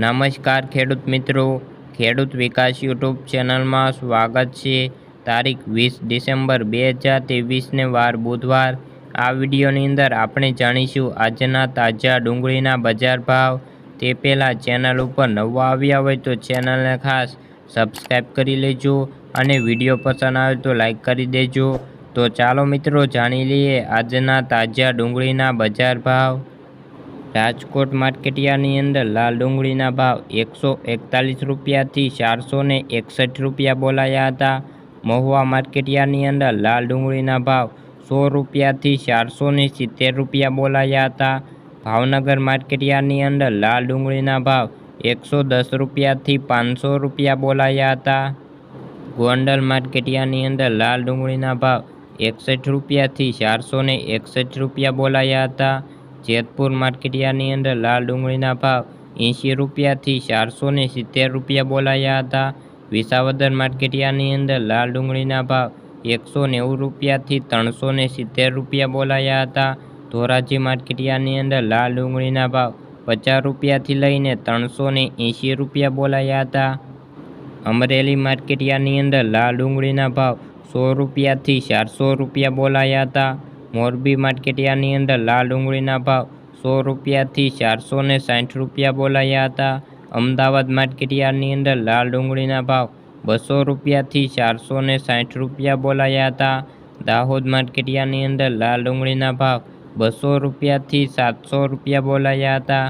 નમસ્કાર ખેડૂત મિત્રો. ખેડૂત વિકાસ યુટ્યુબ ચેનલમાં સ્વાગત છે. તારીખ વીસ ડિસેમ્બર બે હજાર ત્રેવીસને વાર બુધવાર. આ વિડીયોની અંદર આપણે જાણીશું આજના તાજા ડુંગળીના બજાર ભાવ. તે પહેલાં ચેનલ ઉપર નવા આવ્યા હોય તો ચેનલને ખાસ સબસ્ક્રાઈબ કરી લેજો અને વીડિયો પસંદ આવે તો લાઈક કરી દેજો. તો ચાલો મિત્રો, જાણી લઈએ આજના તાજા ડુંગળીના બજાર ભાવ. રાજકોટ માર્કેટિયાની અંદર લાલ ડુંગળીના ભાવ એકસો એકતાલીસ રૂપિયાથી ચારસો ને એકસઠ રૂપિયા બોલાયા હતા. મહુવા માર્કેટિયાની અંદર લાલ ડુંગળીના ભાવ સો રૂપિયાથી ચારસો ને સિત્તેર રૂપિયા બોલાયા હતા. ભાવનગર માર્કેટિયાની અંદર લાલ ડુંગળીના ભાવ એકસો દસ રૂપિયાથી પાંચસો રૂપિયા બોલાયા હતા. ગોંડલ માર્કેટિયાની અંદર લાલ ડુંગળીના ભાવ એકસઠ રૂપિયાથી ચારસો એકસઠ રૂપિયા બોલાયા હતા. જેતપુર માર્કેટયાર્ડની અંદર લાલ ડુંગળીના ભાવ એંશી રૂપિયાથી ચારસો ને સિત્તેર રૂપિયા બોલાયા હતા. વિસાવદર માર્કેટયાર્ડની અંદર લાલ ડુંગળીના ભાવ એકસો નેવું રૂપિયાથી ત્રણસો ને સિત્તેર રૂપિયા બોલાયા હતા. ધોરાજી માર્કેટયાર્ડની અંદર લાલ ડુંગળીના ભાવ પચાસ રૂપિયાથી લઈને ત્રણસો ને એંશી રૂપિયા બોલાયા હતા. અમરેલી માર્કેટયાર્ડની અંદર લાલ ડુંગળીના ભાવ સો રૂપિયાથી ચારસો રૂપિયા બોલાયા હતા. મોરબી માર્કેટયાર્ડની અંદર લાલ ડુંગળીના ભાવ સો રૂપિયાથી ચારસો ને સાઠ રૂપિયા બોલાયા હતા. અમદાવાદ માર્કેટયાર્ડની અંદર લાલ ડુંગળીના ભાવ બસો રૂપિયાથી ચારસો ને સાઠ રૂપિયા બોલાયા હતા. દાહોદ માર્કેટયાર્ડની અંદર લાલ ડુંગળીના ભાવ બસો રૂપિયાથી સાતસો રૂપિયા બોલાયા હતા.